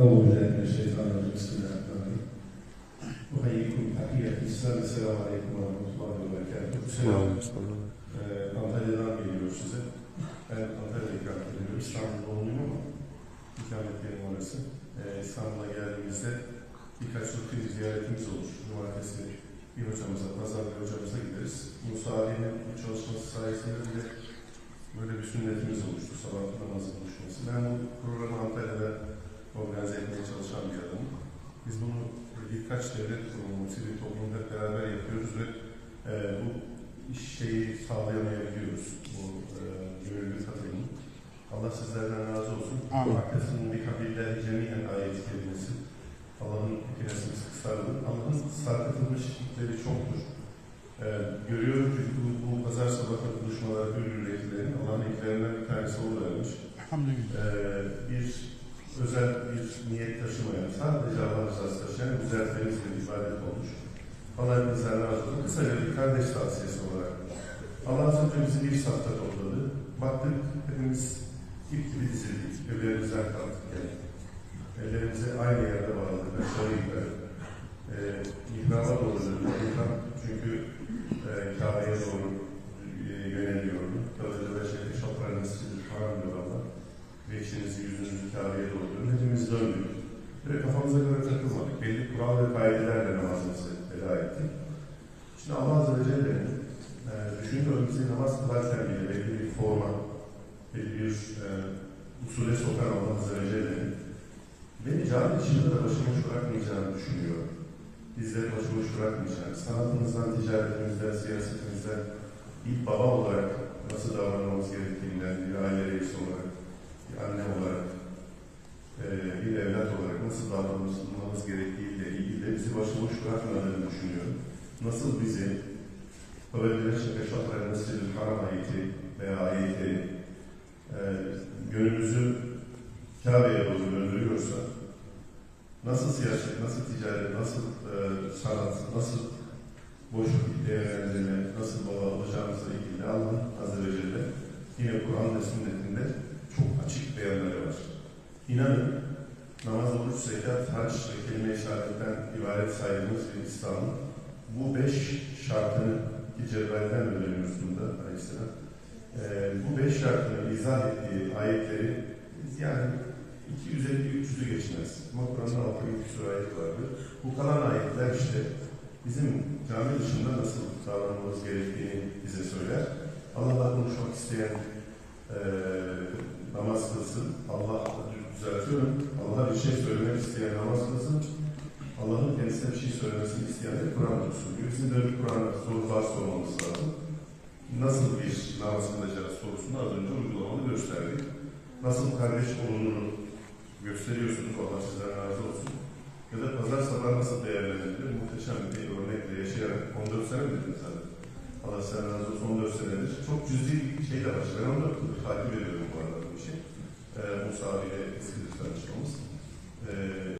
أعوذ بالله من الشيطان الرجيم بسم الله الرحمن الرحيم أحييكم تحية الإسلام السلام عليكم ورحمة الله وبركاته Selam. Ee, Antalya'dan geliyor size. Ben Antalya'da ikamet ediyorum. İstanbul doğumluyum ama ikamet yerim orası. Ee, İstanbul'a geldiğimizde birkaç rutin ziyaretimiz olur. Cumartesi bir hocamıza, pazar bir hocamıza gideriz. Musa Ali'nin bu çalışması sayesinde bile böyle bir sünnetimiz oluştu. Sabah namazı buluşması. Ben bu programı Antalya'da organize etmeye çalışan bir adamım. Biz bunu birkaç devlet kurumu, sivil toplumda beraber yapıyoruz ve e, bu şeyi sağlayamayabiliyoruz. Bu e, gönüllü katılımı. Allah sizlerden razı olsun. Amin. Arkasının bir kabirler cemiyen ayet kelimesi. Allah'ın kelimesini kısaldı. Allah'ın sarkıtılmış ipleri çoktur. E, görüyorum çünkü bu, bu pazar sabahı buluşmalar gönüllülerin Allah'ın iplerinden bir tanesi oluvermiş. Elhamdülillah. Ee, bir özel bir niyet taşımayan, sadece Allah rızası taşıyan güzel temiz bir ibadet olmuş. Allah hepinizden razı. Kısaca bir kardeş tavsiyesi olarak. Allah az bizi bir safta topladı. Baktık hepimiz ip gibi dizildik. Evlerimizden kalktık yani. Ellerimizi aynı yerde bağladık. Aşağı yukarı. Ee, ihrama doğru. İhram çünkü e, Kabe'ye doğru e, yöneliyordu. Kabe'de ve şey, şaplarınız haram diyor Allah ve içinizi yüzünüzü Kabe'ye doğru döndük. Böyle kafamıza göre takılmadık. Belli kural ve kaidelerle namazımızı eda ettik. Şimdi Allah Azze ve Celle'nin e, bizi namaz kılarken bile belli bir forma, belli bir e, usule sokan Allah Azze ve Celle'nin beni cami içinde de başıboş bırakmayacağını düşünüyorum. Bizleri başıboş bırakmayacağını, sanatımızdan, ticaretimizden, siyasetimizden bir baba olarak nasıl davranmamız gerektiğinden, bir aile reisi olarak, bir anne olarak, eee, bir evlat olarak nasıl davranmamız gerektiğiyle ilgili de bizi başıboş bırakmadığını düşünüyorum. Nasıl bizi Öbürleri şaka nasıl bir haram ayeti veya ayeti eee gönlümüzü Kabe'ye doğru döndürüyorsa nasıl siyaset, nasıl ticaret, nasıl eee, sanat, nasıl boş vakit değerlendirme, nasıl baba olacağımızla ilgili Allah Azze ve Celle yine Kur'an ve sünnetinde çok açık beyanları var. İnanın namaz, oruç, zekat, hac ve kelime-i şehadetten ibaret saydığımız bir İslam'ın bu beş şartını ki Cebrail'den öğreniyoruz bunda Aleyhisselam. Ee, bu beş şartını izah ettiği ayetleri yani 250-300'ü geçmez. Ama Kur'an'da 6 küsur ayet vardır. Bu kalan ayetler işte bizim cami dışında nasıl davranmamız gerektiğini bize söyler. Allah'la konuşmak isteyen eee namaz kılsın. Allah düzeltiyorum. Allah bir şey söylemek isteyen namaz kılsın. Allah'ın kendisine bir şey söylemesini isteyen de Kur'an okusun diyor. Bizim de Kur'an'a sorular sormamız lazım. Nasıl bir namaz kılacağız sorusunu az önce uygulamalı gösterdik. Nasıl kardeş olununu gösteriyorsunuz. Allah sizden razı olsun. Ya da pazar sabahı nasıl değerlendirilir? Muhteşem bir örnekle yaşayarak 14 sene mi dediniz zaten? Allah sizden razı olsun 14 senedir. Çok cüzi şey de var. Ben 14 yıldır takip ediyorum bu arada bu işi.